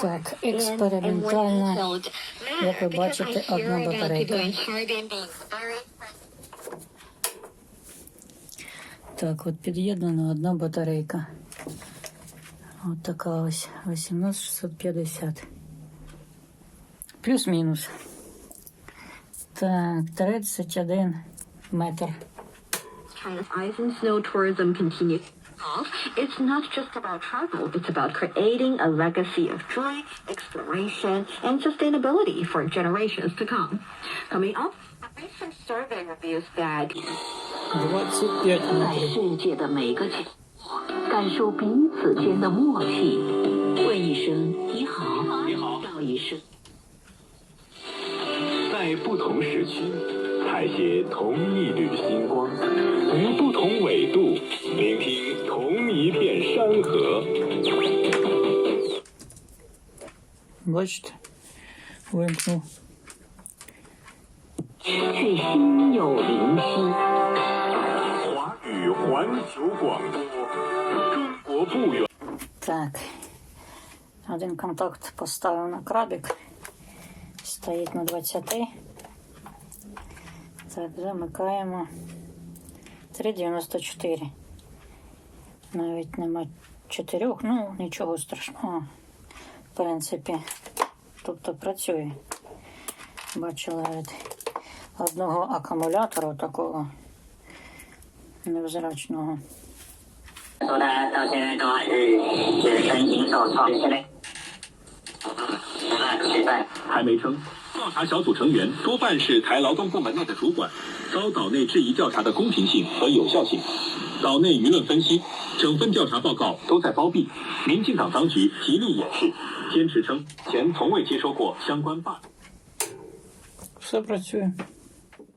Так, експериментальна, як ви бачите, одна батарейка. Так, от під'єднана одна батарейка. От така ось 18650. Плюс-мінус. Так, 31 метр. It's not just about travel, it's about creating a legacy of joy, exploration, and sustainability for generations to come. Coming up, a recent survey reveals that 在世界的每个角落，感受彼此间的默契，问一声你好，你好，道一声。在不同时区，采撷同一缕星光。Бачите, вимкнув. Так, один контакт поставив на крабик, стоїть на 20. Так, замикаємо 3,94. Навіть нема 4, ну нічого страшного. В принципі, тобто працює. Бачила від одного акумулятора такого невзрачного. 说呢，到现在都还是是身心受创，现在啊，吃饭。还没称。调查小组成员多半是台劳动部门内的主管，遭岛内质疑调查的公平性和有效性。 岛内舆论分析，整份调查报告都在包庇。民进党当局极力掩饰，坚持称前从未接收过相关罢。 Все працює.